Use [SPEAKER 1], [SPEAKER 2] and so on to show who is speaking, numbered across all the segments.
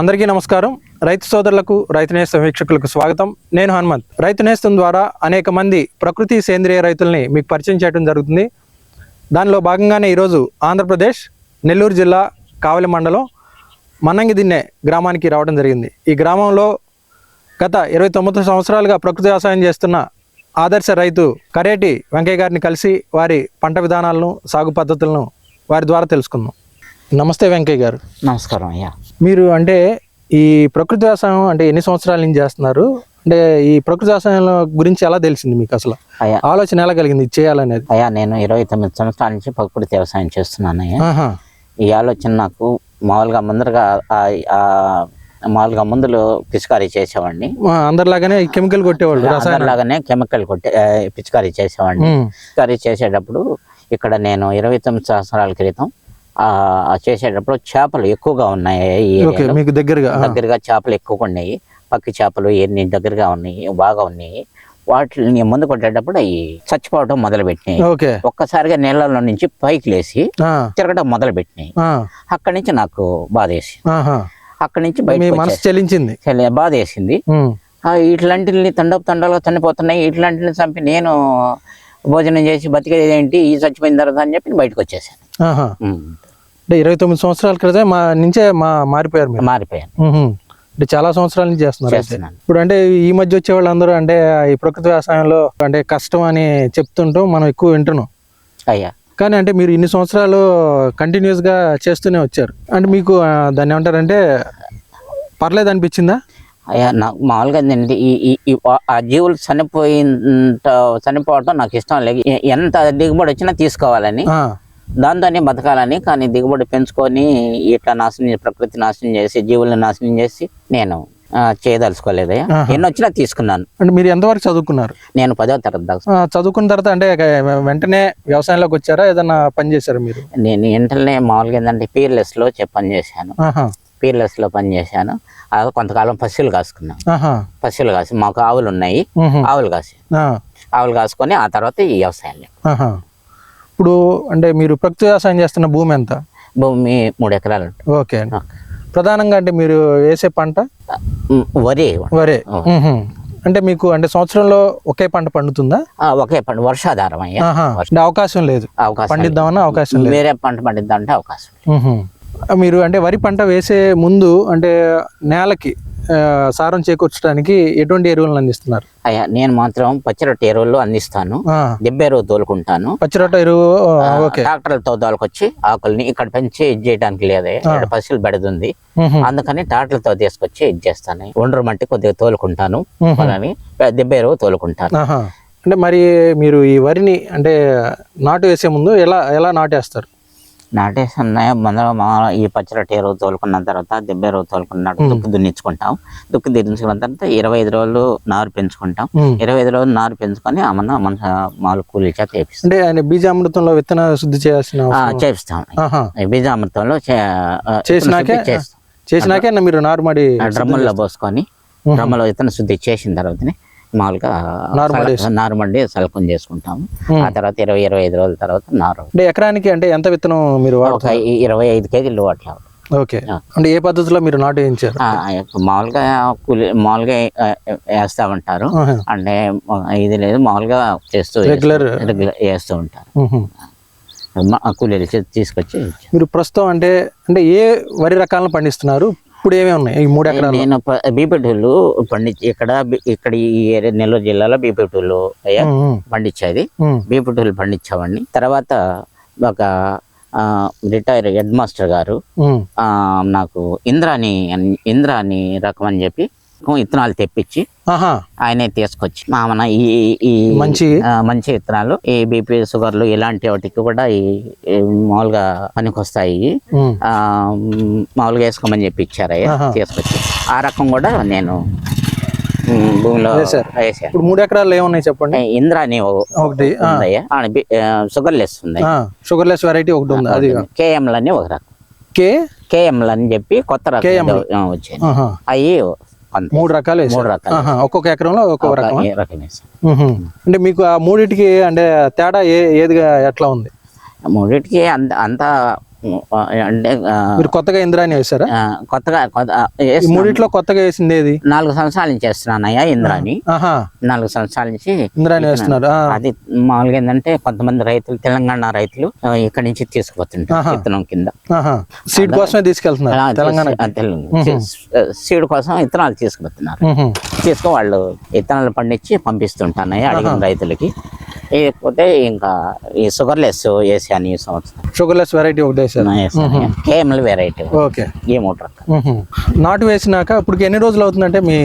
[SPEAKER 1] అందరికీ నమస్కారం. రైతు సోదరులకు రైతు నేస్తం వీక్షకులకు స్వాగతం. నేను హనుమంత్. రైతు నేస్తం ద్వారా అనేక మంది ప్రకృతి సేంద్రియ రైతుల్ని మీకు పరిచయం చేయడం జరుగుతుంది. దానిలో భాగంగానే ఈరోజు ఆంధ్రప్రదేశ్ నెల్లూరు జిల్లా కావలి మండలం మన్నంగి దిన్నే గ్రామానికి రావడం జరిగింది. ఈ గ్రామంలో గత ఇరవై తొమ్మిది సంవత్సరాలుగా ప్రకృతి వ్యవసాయం చేస్తున్న ఆదర్శ రైతు కరేటి వెంకయ్య గారిని కలిసి వారి పంట విధానాలను సాగు పద్ధతులను వారి ద్వారా తెలుసుకుందాం. నమస్తే వెంకయ్య గారు.
[SPEAKER 2] నమస్కారం అయ్యా.
[SPEAKER 1] మీరు అంటే ఈ ప్రకృతి వ్యవసాయం అంటే ఎన్ని సంవత్సరాల నుంచి చేస్తున్నారు? అంటే ఈ ప్రకృతి వ్యవసాయం గురించి ఎలా తెలిసింది మీకు అసలు?
[SPEAKER 2] అయ్యా.
[SPEAKER 1] ఆలోచన ఎలా కలిగింది ఇది చేయాలనేది?
[SPEAKER 2] అయ్యా నేను ఇరవై తొమ్మిది సంవత్సరాల నుంచి ప్రకృతి వ్యవసాయం చేస్తున్నాను. ఈ ఆలోచన నాకు మామూలుగా ముందరగా మామూలుగా ముందులు పిచికారీ చేసేవాడిని.
[SPEAKER 1] అందరిలాగానే కెమికల్ కొట్టేవాళ్ళు
[SPEAKER 2] అందరిలాగానే కెమికల్ కొట్టే పిచికారీ చేసేవాడిని. పిచికారీ చేసేటప్పుడు ఇక్కడ నేను ఇరవై తొమ్మిది సంవత్సరాల క్రితం చేసేటప్పుడు చేపలు ఎక్కువగా ఉన్నాయి.
[SPEAKER 1] మీకు దగ్గరగా.
[SPEAKER 2] దగ్గరగా చేపలు ఎక్కువగా ఉన్నాయి. పక్కి చేపలు ఎన్ని దగ్గరగా ఉన్నాయి బాగా ఉన్నాయి. వాటిని ముందు కొట్టేటప్పుడు అవి చచ్చిపోవడం మొదలు పెట్టినాయి ఒక్కసారిగా నీళ్ళలో నుంచి పైకి లేచి తిరగడం మొదలు పెట్టినాయి అక్కడి నుంచి నాకు బాధ వేసి
[SPEAKER 1] ఆహా.
[SPEAKER 2] అక్కడి నుంచి బయట
[SPEAKER 1] చెలించింది.
[SPEAKER 2] బాధ వేసింది
[SPEAKER 1] ఉమ్.
[SPEAKER 2] ఆ, ఇట్లాంటిని తండపు తండాలుగా చనిపోతున్నాయి. ఇట్లాంటిని చంపి నేను భోజనం చేసి బతికేది ఏంటి? ఈ చచ్చిపోయిన తర్వాత అని చెప్పి బయటకు వచ్చేసాను.
[SPEAKER 1] అంటే ఇరవై తొమ్మిది సంవత్సరాల క్రితం మా నుంచే మా మారిపోయారు మీరు.
[SPEAKER 2] మారిపోయాను.
[SPEAKER 1] ఉహుం. అంటే చాలా సంవత్సరాల నుంచి చేస్తున్నారు. ఇప్పుడు అంటే ఈ మధ్య వచ్చే వాళ్ళందరూ అంటే ఈ ప్రకృతి వ్యవసాయంలో అంటే కష్టం అని చెప్తుంటాం మనం ఎక్కువ వింటున్నాం.
[SPEAKER 2] అయ్యా.
[SPEAKER 1] కానీ అంటే మీరు ఇన్ని సంవత్సరాలు కంటిన్యూస్గా చేస్తూనే వచ్చారు. అంటే మీకు దాన్ని ఏమంటారంటే పర్లేదు అనిపించిందా?
[SPEAKER 2] అయ్యా నాకు మామూలుగా ఈ ఆ జీవులు చనిపోయిన చనిపోవటం నాకు ఇష్టం లేదు. ఎంత దిగుబడి వచ్చినా తీసుకోవాలని. దాంతోనే బతకాలని కానీ దిగుబడి పెంచుకొని ఇట్లా నాశనం ప్రకృతి నాశనం చేసి జీవులను నాశనం చేసి నేను
[SPEAKER 1] ఆహా.
[SPEAKER 2] ఎన్ని వచ్చినా తీసుకున్నాను.
[SPEAKER 1] అంటే మీరు ఎంతవరకు చదువుకున్నారు?
[SPEAKER 2] నేను పదో తరగతి దాకా
[SPEAKER 1] చదువుకున్న తర్వాత అంటే వెంటనే వ్యవసాయంలోకి వచ్చారా? ఏదన్నా పని చేశారా మీరు?
[SPEAKER 2] నేను ఇంటర్నే మామూలుగా ఏంటంటే పీర్లెస్లో పని చేశాను. పీర్లెస్లో పని చేశాను. కొంతకాలం పశువులు కాసుకున్నాను. పశువులు కాసి మాకు ఆవులు ఉన్నాయి ఆవులు కాసి ఆవులు కాసుకొని ఆ తర్వాత ఈ వ్యవసాయం
[SPEAKER 1] ఆహా. ఇప్పుడు అంటే మీరు ప్రకృతి వ్యవసాయం చేస్తున్న భూమి ఎంత?
[SPEAKER 2] భూమి మూడు ఎకరాలు
[SPEAKER 1] ఓకే ప్రధానంగా అంటే మీరు వేసే పంట?
[SPEAKER 2] వరి
[SPEAKER 1] వరే. అంటే మీకు అంటే సంవత్సరంలో ఒకే పంట పండుతుందా?
[SPEAKER 2] ఒకే పంట వర్షాధారం.
[SPEAKER 1] అంటే అవకాశం లేదు.
[SPEAKER 2] అవకాశం
[SPEAKER 1] పండిద్దామన్న అవకాశం
[SPEAKER 2] లేదు. వేరే పంట పండిద్దామంటే అవకాశం లేదు.
[SPEAKER 1] ఉహు. మీరు అంటే వరి పంట వేసే ముందు అంటే నేలకి సారం చేకూర్చడానికి ఎటువంటి ఎరువులను అందిస్తున్నారు?
[SPEAKER 2] అయ్యా నేను మాత్రం పచ్చిరొట్ట ఎరువులు అందిస్తాను. దెబ్బ ఎరువు తోలుకుంటాను.
[SPEAKER 1] పచ్చిరొట్ట ఎరువు
[SPEAKER 2] ట్రాక్టర్లతో తోలుకొచ్చి ఆకుల్ని ఇక్కడ పెంచి ఇది చేయడానికి లేదే. బెడదుంది
[SPEAKER 1] ఉహు.
[SPEAKER 2] అందుకని ట్రాక్టర్లతో తీసుకొచ్చి ఇది చేస్తాను. ఒండ్రు మట్టి కొద్దిగా తోలుకుంటాను. పొలాన్ని దెబ్బ ఎరువు తోలుకుంటాను.
[SPEAKER 1] అంటే మరి మీరు ఈ వరిని అంటే నాటు వేసే ముందు ఎలా ఎలా నాటేస్తారు?
[SPEAKER 2] నాటేసిన మన మా ఈ పచ్చిరొట్ట ఎరువు తోలుకున్న తర్వాత దెబ్బ ఎరువు తోలుకున్న దుక్కు దున్నించుకుంటాం. దుక్కు దున్నించుకున్న తర్వాత ఇరవై ఐదు రోజులు నారు పెంచుకుంటాం. ఇరవై ఐదు రోజులు నారు పెంచుకొని మన మన మామూలు కూలీ చేత వేపిస్తాం
[SPEAKER 1] అంటే ఆయన బీజామృతంలో విత్తన శుద్ధి చేయాల్సిన
[SPEAKER 2] చేపిస్తాం. బీజామృతంలో
[SPEAKER 1] చేసినాకే చేసినాకే మీరు నారుమడి
[SPEAKER 2] డ్రమ్ముల్లో పోసుకొని డ్రమ్ములో విత్తన శుద్ధి చేసిన తర్వాతనే మామూలుగా
[SPEAKER 1] నారుమడి
[SPEAKER 2] సల- నారుమడి సలకం చేసుకుంటాము. ఆ తర్వాత ఇరవై ఇరవై ఐదు రోజుల తర్వాత నారు
[SPEAKER 1] అంటే ఎకరానికి అంటే ఎంత విత్తనం మీరు
[SPEAKER 2] ఇరవై ఐదు కేజీలు అట్లా
[SPEAKER 1] ఓకే. అంటే ఏ పద్ధతిలో మీరు నాటు వేయించారు?
[SPEAKER 2] మామూలుగా కూలి మామూలుగా వేస్తా ఉంటారు. అంటే ఇది లేదు మామూలుగా చేస్తూ
[SPEAKER 1] Regular.
[SPEAKER 2] రెగ్యులర్ వేస్తూ ఉంటారు. కూలీలు తీసుకొచ్చి.
[SPEAKER 1] మీరు ప్రస్తుతం అంటే అంటే ఏ వరి రకాలను పండిస్తున్నారు? ఇప్పుడు ఏమేమి ఉన్నాయి? ఈ మూడు ఎకరాలు
[SPEAKER 2] నేను బీపీటీలు పండించి ఇక్కడ ఇక్కడ ఈ ఏరియా నెల్లూరు జిల్లాలో బీపీటీలు అయ్యా పండించేది. బీపీటీలు పండించేవాడిని. తర్వాత ఒక రిటైర్ హెడ్ మాస్టర్ గారు నాకు ఇంద్రాని ఇంద్రాని రకం అని చెప్పి ఇత్తనాలు తెప్పించి ఆయనే తీసుకొచ్చి మా మన ఈ ఈ
[SPEAKER 1] మంచి
[SPEAKER 2] మంచి విత్తనాలు ఈ బీపీ షుగర్లు ఇలాంటి వాటికి కూడా ఈ మామూలుగా పనికొస్తాయి. మామూలుగా వేసుకోమని చెప్పి ఇచ్చారయ్యా. తీసుకొచ్చి. ఆ రకం కూడా నేను భూమిలో
[SPEAKER 1] ఇప్పుడు మూడు ఎకరాలు ఏమున్నాయి చెప్పండి?
[SPEAKER 2] ఇంద్ర అని ఓ-
[SPEAKER 1] ఒకటి
[SPEAKER 2] షుగర్ లెస్ ఉంది
[SPEAKER 1] షుగర్ లెస్ వెరైటీ ఒకటి ఉంది అది
[SPEAKER 2] కేఎంలు అని ఒక రకం.
[SPEAKER 1] కే?
[SPEAKER 2] కేఎంలు అని చెప్పి కొత్త రకం వచ్చాయి. అవి
[SPEAKER 1] మూడు రకాలు.
[SPEAKER 2] మూడు రకాలు.
[SPEAKER 1] ఒక్కొక్క ఎకరంలో ఒక్కొక్క
[SPEAKER 2] ఒక
[SPEAKER 1] రకం. అంటే మీకు ఆ మూడిటికి అంటే తేడా ఏ ఏదిగా ఎట్లా ఉంది
[SPEAKER 2] మూడింటికి అంత అంతా అంటే
[SPEAKER 1] మీరు కొత్తగా ఇంద్రాని వేసారా
[SPEAKER 2] కొత్తగా వేస్తున్నాను.
[SPEAKER 1] మూడిట్లో కొత్తగా వేసింది ఏది?
[SPEAKER 2] నాలుగు సంవత్సరాల నుంచి చేస్తున్నానయ్యా ఇంద్రాని
[SPEAKER 1] ఆహా.
[SPEAKER 2] నాలుగు సంవత్సరాల నుంచి
[SPEAKER 1] ఇంద్రాని వేస్తున్నారు
[SPEAKER 2] అది మామూలుగా ఏంటంటే కొంతమంది రైతులు తెలంగాణ రైతులు ఇక్కడి నుంచి తీసుకుపోతుంటారు. విత్తనం కింద.
[SPEAKER 1] సీడ్ కోసమే తీసుకెళ్తున్నారు తెలంగాణ.
[SPEAKER 2] సీడ్ కోసం విత్తనాలు తీసుకుపోతున్నారు. తీసుకు వాళ్ళు విత్తనాలు పండించి పంపిస్తుంటానయ్యా అడిగిన రైతులకి. లేకపోతే ఇంకా ఈ షుగర్లెస్ వేసాను ఈ సంవత్సరం.
[SPEAKER 1] షుగర్లెస్ వెరైటీ ఒకటి
[SPEAKER 2] కేఎంఎల్ వెరైటీ
[SPEAKER 1] ఓకే. మ్హూ. నాటు వేసినాక ఇప్పుడు ఎన్ని రోజులు అవుతుందంటే మీ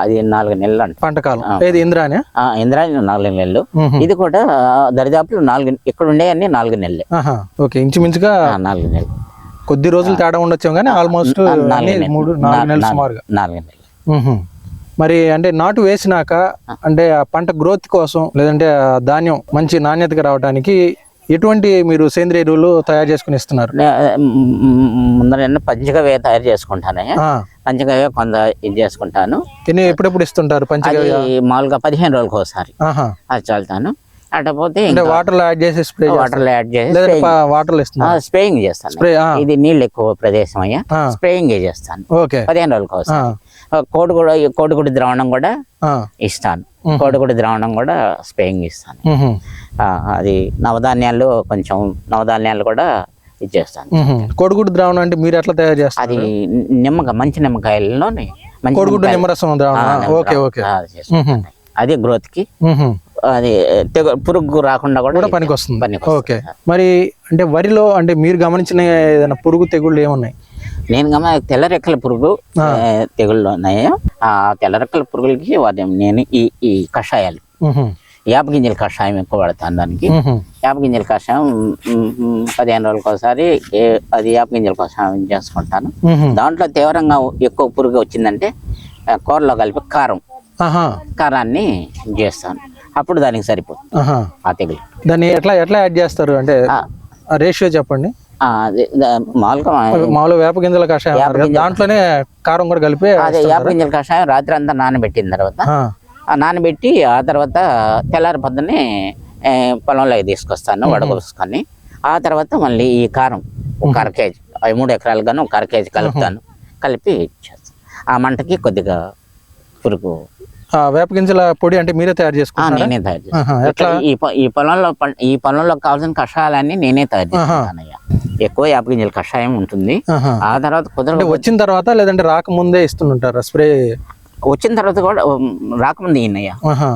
[SPEAKER 2] అది నాలుగు నెలలు అంట.
[SPEAKER 1] పంట కాలం. ఏది ఇంద్రాని?
[SPEAKER 2] ఆ, ఇంద్రాయణి నాలుగు నెలలు. ఇది కూడా దరిదాపులు నాలుగు ఇక్కడ ఉండే అన్ని నాలుగు నెలలే.
[SPEAKER 1] ఓకే. ఇంచుమించుగా
[SPEAKER 2] నాలుగు నెలలు.
[SPEAKER 1] కొద్ది రోజులు తేడా ఉండొచ్చు కానీ ఆల్మోస్ట్. మూడు నాలుగు నెలలు సుమారుగా.
[SPEAKER 2] నాలుగు నెలలు.
[SPEAKER 1] మరి అంటే నాటు వేసినాక అంటే ఆ పంట గ్రోత్ కోసం లేదంటే ధాన్యం మంచి నాణ్యతగా రావడానికి ఎటువంటి మీరు సేంద్రియ ఎరువులు తయారు చేసుకుని ఇస్తున్నారు?
[SPEAKER 2] ముందర పంచగవ్య తయారు చేసుకుంటాను. పంచగవ్య కొంత ఇది చేసుకుంటాను.
[SPEAKER 1] ఎప్పుడెప్పుడు ఇస్తుంటారు పంచగవ్య
[SPEAKER 2] మామూలుగా పదిహేను రోజులకు ఒకసారి. అది చల్లుతాను. అటపోతే
[SPEAKER 1] అంటే వాటర్ యాడ్ చేసి స్ప్రే
[SPEAKER 2] వాటర్లో యాడ్ చేసి
[SPEAKER 1] వాటర్
[SPEAKER 2] స్ప్రేయింగ్ చేస్తాను. ఇది నీళ్ళు ఎక్కువ ప్రదేశం అయ్యా. స్ప్రేయింగ్ చేస్తాను.
[SPEAKER 1] ఓకే.
[SPEAKER 2] పదిహేను రోజులకు
[SPEAKER 1] ఆ,
[SPEAKER 2] ఒకసారి కోడిగుడ కోడిగుడి ద్రావణం కూడా ఇస్తాను. కోడిగుడి ద్రావణం కూడా స్ప్రేయింగ్ ఇస్తాను అది నవధాన్యాలు కొంచెం నవధాన్యాలు కూడా ఇచ్చేస్తాను.
[SPEAKER 1] కోడిగుడ్డు ద్రావణం అంటే మీరు ఎట్లా తయారు చేస్తారు?
[SPEAKER 2] అది నిమ్మకాయ మంచి నిమ్మకాయల్లోని
[SPEAKER 1] కోడిగుడ్డు నిమ్మరసం ద్రావణం. ఓకే. ఓకే.
[SPEAKER 2] అది గ్రోత్కి. అది తెగ పురుగు రాకుండా కూడా
[SPEAKER 1] కూడా పనికి వస్తుంది ఓకే. మరి అంటే వరిలో అంటే మీరు గమనించిన ఏదైనా పురుగు తెగుళ్ళు ఏమున్నాయి?
[SPEAKER 2] నేను గమ తెల్లరెక్కల పురుగు తెగుళ్ళు ఉన్నాయి ఆ తెల్లరెక్కల పురుగులకి వాటి నేను ఈ ఈ కషాయాలు. యాప గింజల కషాయం ఎక్కువ వాడతాను దానికి. యాప గింజల కషాయం పదిహేను రోజులకు ఒకసారి అది యాప గింజల కషాయం చేసుకుంటాను. దాంట్లో తీవ్రంగా ఎక్కువ పురుగు వచ్చిందంటే కూరలో కలిపి కారం. కారాన్ని చేస్తాను. అప్పుడు దానికి సరిపోతుంది. ఆ తెగులు.
[SPEAKER 1] దాన్ని ఎట్లా ఎట్లా యాడ్ చేస్తారు? అంటే రేషియో చెప్పండి.
[SPEAKER 2] మామూలుగా
[SPEAKER 1] మామూలు వేప గింజల కషాయం దాంట్లోనే కారం కూడా కలిపి
[SPEAKER 2] అదే యాప గింజల కషాయం రాత్రి అంతా నానబెట్టిన తర్వాత నానబెట్టి ఆ తర్వాత తెల్లారి పొద్దున్నే పొలంలోకి తీసుకొస్తాను వడగొసుకొని ఆ తర్వాత మళ్ళీ ఈ కారం ఒక అర కేజీ అవి మూడు ఎకరాలు గాను ఒక అర కేజీ కలుపుతాను. కలిపి ఆ మంటకి కొద్దిగా పురుగు
[SPEAKER 1] వేప గింజల పొడి అంటే మీరే తయారు
[SPEAKER 2] ఆ,
[SPEAKER 1] చేసుకుంటారా
[SPEAKER 2] నేనే తయారు ఈ ఈ పొలంలో ఈ పొలంలో కావాల్సిన కషాయాలన్నీ నేనే తయారు చేసుకుంటానయ్యా. ఎక్కువ యాప గింజల కషాయం ఉంటుంది. ఆ తర్వాత
[SPEAKER 1] అంటే
[SPEAKER 2] కుదర
[SPEAKER 1] వచ్చిన తర్వాత లేదంటే రాకముందే ఇస్తుంటారా స్ప్రే?
[SPEAKER 2] వచ్చిన తర్వాత కూడా రాకముందు ఈయనయ్యా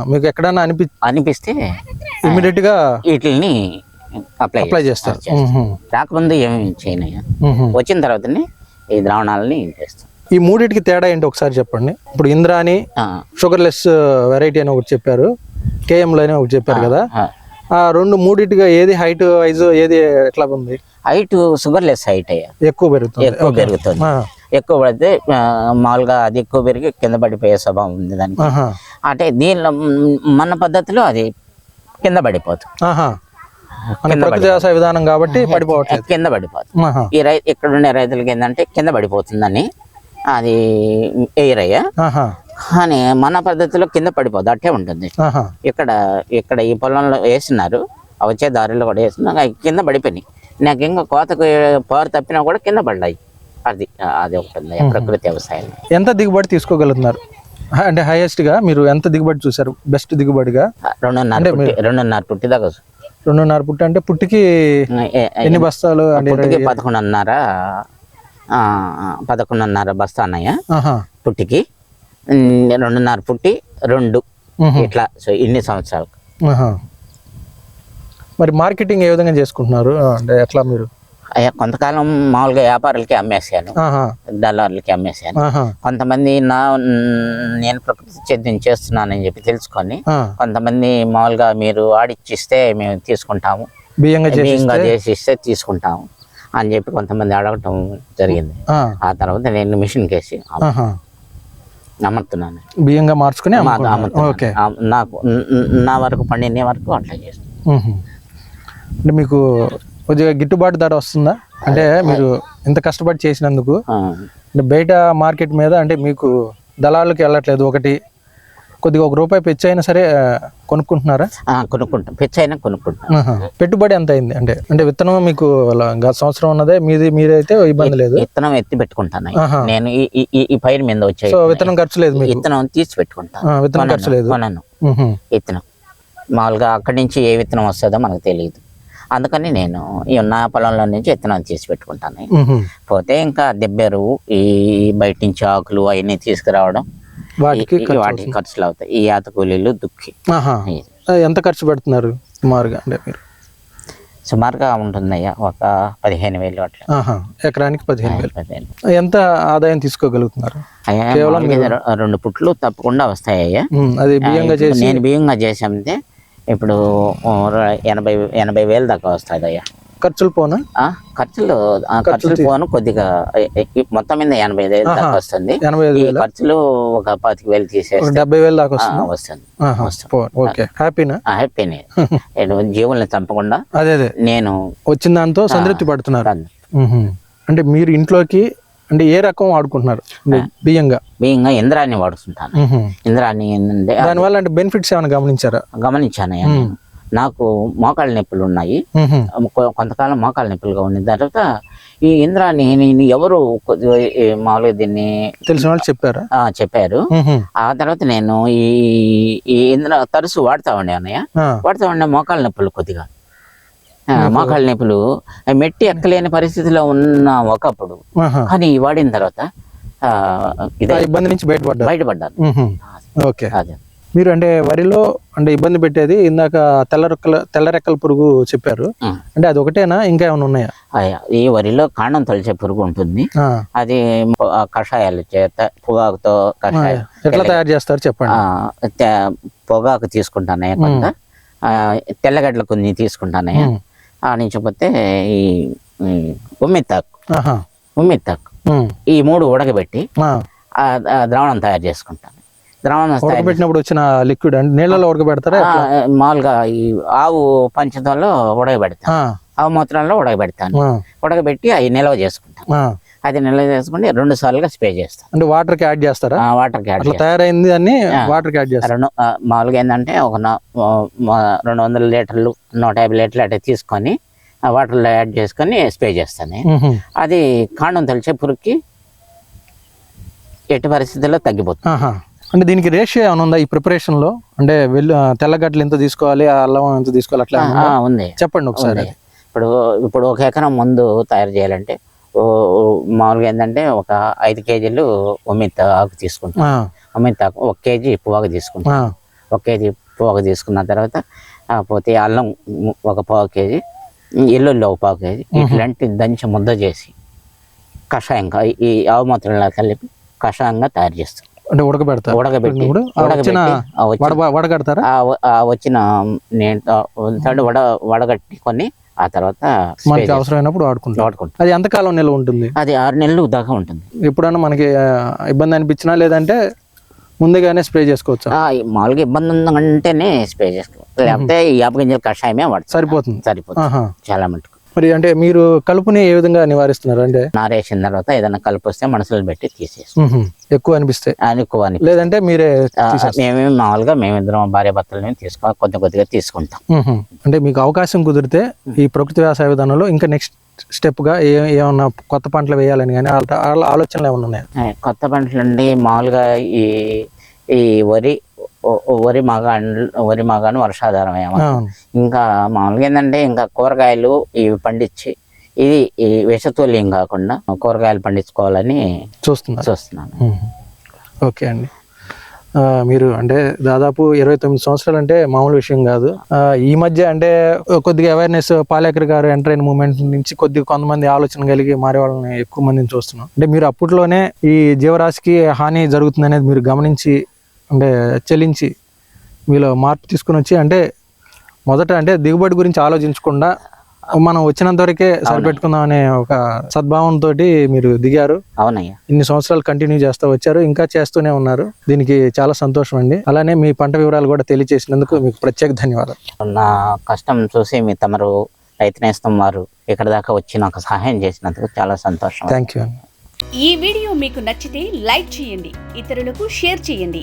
[SPEAKER 1] మీకు ఎక్కడైనా అనిపి
[SPEAKER 2] అనిపిస్తే
[SPEAKER 1] ఇమీడియట్గా
[SPEAKER 2] వీటిని అప్లై
[SPEAKER 1] అప్లై చేస్తారు.
[SPEAKER 2] రాకముందు ఏమి చేయనయ్యా. వచ్చిన తర్వాతనే ఈ ద్రావణాలని చేస్తాం
[SPEAKER 1] ఈ మూడిటికి తేడా ఏంటి ఒకసారి చెప్పండి? ఇప్పుడు ఇంద్రాని షుగర్లెస్ వెరైటీ అని ఒకటి చెప్పారు. కేఎంలో అని ఒకటి చెప్పారు కదా?
[SPEAKER 2] ఆ.
[SPEAKER 1] రెండు మూడిటిగా ఏది హైట్ వైజ్ ఏది ఎట్లా ఉంది?
[SPEAKER 2] Height sugar less height. అయ్యా
[SPEAKER 1] ఎక్కువ పెరుగుతుంది.
[SPEAKER 2] ఎక్కువ పెరుగుతుంది. ఎక్కువ పడితే మామూలుగా అది ఎక్కువ పెరిగి కింద పడిపోయే స్వభావం ఉంది దానికి. అంటే దీనిలో మన పద్ధతిలో అది కింద పడిపోతుంది.
[SPEAKER 1] ప్రకృతి వ్యవసాయ విధానం కాబట్టి పడిపోవట్లేదు.
[SPEAKER 2] కింద పడిపోతుంది. ఈ రై ఇక్కడ ఉండే రైతులకి ఏంటంటే కింద పడిపోతుందని అది ఎయిరయ్యా కానీ మన పద్ధతిలో కింద పడిపోదు అట్టే ఉంటుంది. ఇక్కడ ఇక్కడ ఈ పొలంలో వేసినారు వచ్చే దారిలో కూడా వేసినా కింద పడిపోయినాయి. నాకు ఇంకా కోతకు పారు తప్పినా కూడా కింద పడ్డాయి. అది అది ఉంది ప్రకృతి వ్యవసాయం.
[SPEAKER 1] ఎంత దిగుబడి తీసుకోగలుగుతున్నారు? అంటే హైయెస్ట్గా మీరు ఎంత దిగుబడి చూసారు బెస్ట్ దిగుబడిగా?
[SPEAKER 2] రెండున్నర రెండున్నర పుట్టి దాకా.
[SPEAKER 1] రెండున్నర పుట్టి అంటే పుట్టికి ఎన్ని బస్తాలు?
[SPEAKER 2] పదకొండున్నర పదకొండున్నర బస్తా అన్నయ్య పుట్టికి. రెండున్నర పుట్టి రెండు. ఇట్లా సో ఇన్ని సంవత్సరాలు
[SPEAKER 1] ఆహా. మరి మార్కెటింగ్ ఏ విధంగా చేసుకుంటున్నారు? అంటే ఎట్లా మీరు?
[SPEAKER 2] అయ్యా కొంతకాలం మామూలుగా వ్యాపారులకి అమ్మేసాను డల్లార్లకి అమ్మేసాను కొంతమంది నా నేను ప్రకృతి సేద్యం చేస్తున్నానని చెప్పి తెలుసుకొని. కొంతమంది మామూలుగా మీరు ఆడిచ్చిస్తే మేము తీసుకుంటాము.
[SPEAKER 1] బియ్యంగా చేసి
[SPEAKER 2] బియ్యంగా చేసి ఇస్తే తీసుకుంటాము. అని చెప్పి కొంతమంది అడగటం జరిగింది.
[SPEAKER 1] ఆ,
[SPEAKER 2] తర్వాత నేను మిషన్ కేసి
[SPEAKER 1] ఆహా.
[SPEAKER 2] అమ్ముతున్నాను
[SPEAKER 1] బియ్యంగా మార్చుకుని
[SPEAKER 2] నాకు న- వరకు పండిన వరకు అట్లా చేస్తాను.
[SPEAKER 1] అంటే మీకు కొద్దిగా గిట్టుబాటు ధర వస్తుందా? అంటే మీరు ఇంత కష్టపడి చేసినందుకు. అంటే బయట మార్కెట్ మీద అంటే మీకు దళాలకు వెళ్ళట్లేదు ఒకటి కొద్దిగా ఒక రూపాయి పెంచి అయినా సరే కొనుక్కుంటున్నారా?
[SPEAKER 2] కొనుక్కుంటాం. పిచ్చ అయినా కొనుక్కుంటాం.
[SPEAKER 1] పెట్టుబడి ఎంత అయింది? అంటే అంటే విత్తనం మీకు అలా గత సంవత్సరం ఉన్నదే మీది మీరైతే ఇబ్బంది లేదు?
[SPEAKER 2] విత్తనం ఎత్తి పెట్టుకుంటాను. నేను ఈ- పైరు మీద వచ్చే
[SPEAKER 1] సో విత్తనం ఖర్చు లేదు
[SPEAKER 2] విత్తనం తీసి పెట్టుకుంటాను.
[SPEAKER 1] విత్తనం ఖర్చు లేదు.
[SPEAKER 2] విత్తనం మామూలుగా అక్కడి నుంచి ఏ విత్తనం వస్తుందో మనకు తెలియదు. అందుకని నేను ఈ ఉన్న పొలంలో నుంచి విత్తనాలు తీసి పెట్టుకుంటాను. పోతే ఇంకా దెబ్బెరు ఈ బయట నుంచి ఆకులు అవన్నీ తీసుకురావడం
[SPEAKER 1] వాటికి
[SPEAKER 2] వాటికి ఖర్చులు అవుతాయి. ఈ యాత కూలీలు దుక్కి
[SPEAKER 1] ఎంత ఖర్చు పెడుతున్నారు సుమారుగా అంటే మీరు?
[SPEAKER 2] సుమారుగా ఉంటుందయ్యా ఒక పదిహేను వేలు అట్లా.
[SPEAKER 1] ఎకరానికి పదిహేను వేలు.
[SPEAKER 2] పదిహేను.
[SPEAKER 1] ఎంత ఆదాయం తీసుకోగలుగుతున్నారు?
[SPEAKER 2] రె- రెండు పుట్లు తప్పకుండా వస్తాయి అయ్యా
[SPEAKER 1] అది బియ్యంగా చేసి
[SPEAKER 2] నేను బియ్యంగా చేసామంటే ఇప్పుడు ఎనభై ఎనభై వేలు దాకా వస్తుంది అయ్యా
[SPEAKER 1] ఖర్చులు పోనా?
[SPEAKER 2] ఆ, ఖర్చులు ఆ, ఖర్చులు పోను కొద్దిగా మొత్తం మీద ఎనభై వేలు దాకా వస్తుంది.
[SPEAKER 1] ఐదు
[SPEAKER 2] ఖర్చులు ఒక పాతిక వేలు
[SPEAKER 1] ఒక
[SPEAKER 2] తీసేస్తే
[SPEAKER 1] డెబ్బై వేలు దాకా వస్తుంది?
[SPEAKER 2] వస్తుంది.
[SPEAKER 1] హ్యాపీనా?
[SPEAKER 2] హ్యాపీనే. నేను జీవుల్ని చంపకుండా
[SPEAKER 1] అదే అదే.
[SPEAKER 2] నేను
[SPEAKER 1] వచ్చిన దాంతో సంతృప్తి పడుతున్నారు. అంటే మీరు ఇంట్లోకి అంటే ఏ రకం వాడుకుంటున్నారు? బియ్యంగా?
[SPEAKER 2] బియ్యంగా ఇంద్రాన్ని వాడుతుంటాను. ఇంద్రాన్ని ఏంటంటే
[SPEAKER 1] దానివల్ల అంటే బెనిఫిట్స్ ఏమైనా గమనించారా?
[SPEAKER 2] గమనించానయ్యా నేను. నాకు మోకాళ్ళ నొప్పులు ఉన్నాయి. కొంతకాలం మోకాళ్ళ నొప్పులుగా ఉన్న తర్వాత ఈ ఇంద్రాన్ని నేను ఎవరు మామూలుగా దీన్ని
[SPEAKER 1] తెలిసిన వాళ్ళు చెప్పారా?
[SPEAKER 2] ఆ, చెప్పారు. ఆ తర్వాత నేను ఈ ఈ ఇంద్ర తరచు వాడుతా ఉండే అన్నయ్య. వాడుతా ఉండే మోకాళ్ళ నొప్పులు కొద్దిగా. మోకాళ్ళ నొప్పులు. మెట్టి ఎక్కలేని పరిస్థితిలో ఉన్న ఒకప్పుడు. కానీ వాడిన తర్వాత
[SPEAKER 1] ఇబ్బంది నుంచి బయటపడ్డారు.
[SPEAKER 2] బయటపడ్డాను.
[SPEAKER 1] ఓకే.
[SPEAKER 2] అదే.
[SPEAKER 1] మీరు అంటే వరిలో అంటే ఇబ్బంది పెట్టేది ఇందాక తెల్ల రెక్కల తెల్ల రెక్కల పురుగు చెప్పారు. అంటే అది ఒకటేనా? ఇంకా ఏమైనా ఉన్నాయా?
[SPEAKER 2] ఈ వరిలో కాండం తొలిచే పురుగు ఉంటుంది. అది కషాయాలు చేత పొగాకుతో కషాయం
[SPEAKER 1] ఎట్లా తయారు చేస్తారు చెప్పండి.
[SPEAKER 2] పొగాకు తీసుకుంటానయ్య కొంత. తెల్లగడ్డలు కొన్ని తీసుకుంటానయ్య
[SPEAKER 1] ఉం.
[SPEAKER 2] ఆ నుంచి పోతే ఈ ఉమ్మిత్తాకు. ఉమ్మిత్తాకు. ఈ మూడు ఉడకబెట్టి ద్రావణం తయారు చేసుకుంటాను. ద్రావణం తయారు
[SPEAKER 1] ఉడకబెట్టినప్పుడు వచ్చిన లిక్విడ్ అంటే నీళ్ళలో ఉడకబెడతారా
[SPEAKER 2] మామూలుగా ఈ ఆవు పంచదంలో ఉడకబెడతాను. ఆవు మూత్రంలో ఉడకబెడతాను. ఉడకబెట్టి అవి నిల్వ చేసుకుంటాను. అది నిల్వ చేసుకుని రెండు సార్లుగా స్ప్రే చేస్తాను.
[SPEAKER 1] అంటే వాటర్కి యాడ్ చేస్తారా?
[SPEAKER 2] ఆ, వాటర్కి యాడ్
[SPEAKER 1] తయారైంది అని వాటర్కి యాడ్ చేస్తారు?
[SPEAKER 2] రెండు మామూలుగా ఏంటంటే ఒక రెండు వందల లీటర్లు నూట యాభై లీటర్లు అట్లా తీసుకొని వాటర్లో యాడ్ చేసుకొని స్ప్రే చేస్తాను. అది కాండం తెలిసే పురుగుకి ఎట్టి పరిస్థితుల్లో తగ్గిపోతుంది.
[SPEAKER 1] అంటే దీనికి రేషియో ఏమైనా ఉందా ఈ ప్రిపరేషన్లో అంటే వెల్లు తెల్లగడ్డలు ఎంత తీసుకోవాలి అల్లం ఎంత తీసుకోవాలి అట్లా ఉందా? చెప్పండి ఒకసారి.
[SPEAKER 2] ఇప్పుడు ఇప్పుడు ఒక ఎకరం ముందు తయారు చేయాలంటే మామూలుగా ఏంటంటే ఒక ఐదు కేజీలు ఉమ్మిత్త ఆకు తీసుకుంటాం. ఉమ్మిత్త ఆకు ఒక కేజీ పువ్వాకు తీసుకుంటాం. ఒక కేజీ పువ్వాకు తీసుకున్న తర్వాత పోతే అల్లం ఒక పావు కేజీ ఎల్లుల్లి ఒక పావు కేజీ ఇట్లాంటి దంచి ముద్ద చేసి కషాయంగా ఈ ఆవు మాత్రంలో కలిపి కషాయంగా తయారు చేస్తాం
[SPEAKER 1] అంటే ఉడకబెడతారు.
[SPEAKER 2] ఉడకబెట్టి ఉడకబెట్టి వచ్చిన
[SPEAKER 1] వడ
[SPEAKER 2] నేను థర్డ్ వడ వడగట్టుకొని ఆ తర్వాత
[SPEAKER 1] మనకి అవసరమైనప్పుడు వాడుకుంటాం
[SPEAKER 2] వాడుకుంటాం.
[SPEAKER 1] అది ఎంతకాలం నిల్వ ఉంటుంది?
[SPEAKER 2] అది ఆరు నెలలు దాకా ఉంటుంది.
[SPEAKER 1] ఎప్పుడైనా మనకి ఇబ్బంది అనిపించినా లేదంటే ముందుగానే స్ప్రే చేసుకోవచ్చు?
[SPEAKER 2] మామూలుగా ఇబ్బంది ఉందంటేనే స్ప్రే చేసుకోవాలి లేకపోతే ఈ యాప గింజల కషాయమే వాడతాం.
[SPEAKER 1] సరిపోతుంది.
[SPEAKER 2] సరిపోతుంది. చాలా మటుకు.
[SPEAKER 1] మరి అంటే మీరు కలుపుని ఏ విధంగా నివారిస్తున్నారు? అంటే
[SPEAKER 2] నారేసిన తర్వాత ఏదైనా కలిపి వస్తే మనసులో పెట్టి తీసేస్తాం.
[SPEAKER 1] ఎక్కువ అనిపిస్తే?
[SPEAKER 2] అని ఎక్కువ అని
[SPEAKER 1] లేదంటే మీరే
[SPEAKER 2] ఆ, మేమేమి మామూలుగా మేమిద్దరం భార్య భర్తలు తీసుకో కొద్ది కొద్దిగా తీసుకుంటాం.
[SPEAKER 1] అంటే మీకు అవకాశం కుదిరితే ఈ ప్రకృతి వ్యవసాయ విధానంలో ఇంకా నెక్స్ట్ స్టెప్గా ఏ ఏమన్నా కొత్త పంటలు వేయాలని కానీ ఆలోచనలు ఏమన్నా ఉన్నాయా?
[SPEAKER 2] కొత్త పంటలు అండి మామూలుగా ఈ ఈ వరి వరి మగాన్ వరి మగాను వర్షాధారం ఏమో
[SPEAKER 1] అవును.
[SPEAKER 2] ఇంకా మామూలుగా ఏంటంటే ఇంకా కూరగాయలు ఇవి పండించి ఇది ఈ విషతుల్యం కాకుండా కూరగాయలు పండించుకోవాలని
[SPEAKER 1] చూస్తున్నారు.
[SPEAKER 2] చూస్తున్నాను.
[SPEAKER 1] ఓకే అండి. మీరు అంటే దాదాపు ఇరవై తొమ్మిది సంవత్సరాలు అంటే మామూలు విషయం కాదు. ఈ మధ్య అంటే కొద్దిగా అవేర్నెస్ పాలేకర్ గారు ఎంటర్ అయిన మూమెంట్ నుంచి కొద్దిగా కొంతమంది ఆలోచన కలిగి మారే వాళ్ళని ఎక్కువ మందిని చూస్తున్నాం. అంటే మీరు అప్పట్లోనే ఈ జీవరాశికి హాని జరుగుతుంది అనేది మీరు గమనించి అంటే చెల్లించి మీలో మార్పు తీసుకుని వచ్చి అంటే మొదట అంటే దిగుబడి గురించి ఆలోచించకుండా మనం వచ్చినంత వరకే సరిపెట్టుకుందాం అనే ఒక సద్భావంతో మీరు దిగారు.
[SPEAKER 2] అవునయ్యా.
[SPEAKER 1] ఇన్ని సంవత్సరాలు కంటిన్యూ చేస్తూ వచ్చారు ఇంకా చేస్తూనే ఉన్నారు. దీనికి చాలా సంతోషం అండి. అలానే మీ పంట వివరాలు కూడా తెలియజేసినందుకు మీకు ప్రత్యేక ధన్యవాదాలు.
[SPEAKER 2] నా కష్టం చూసి మీ తమరు రైతు నేస్తం వారు ఇక్కడ దాకా వచ్చి నాకు సహాయం చేసినందుకు చాలా సంతోషం.
[SPEAKER 1] థ్యాంక్ యూ
[SPEAKER 3] ఈ వీడియో మీకు నచ్చితే లైక్ చేయండి ఇతరులకు షేర్ చేయండి.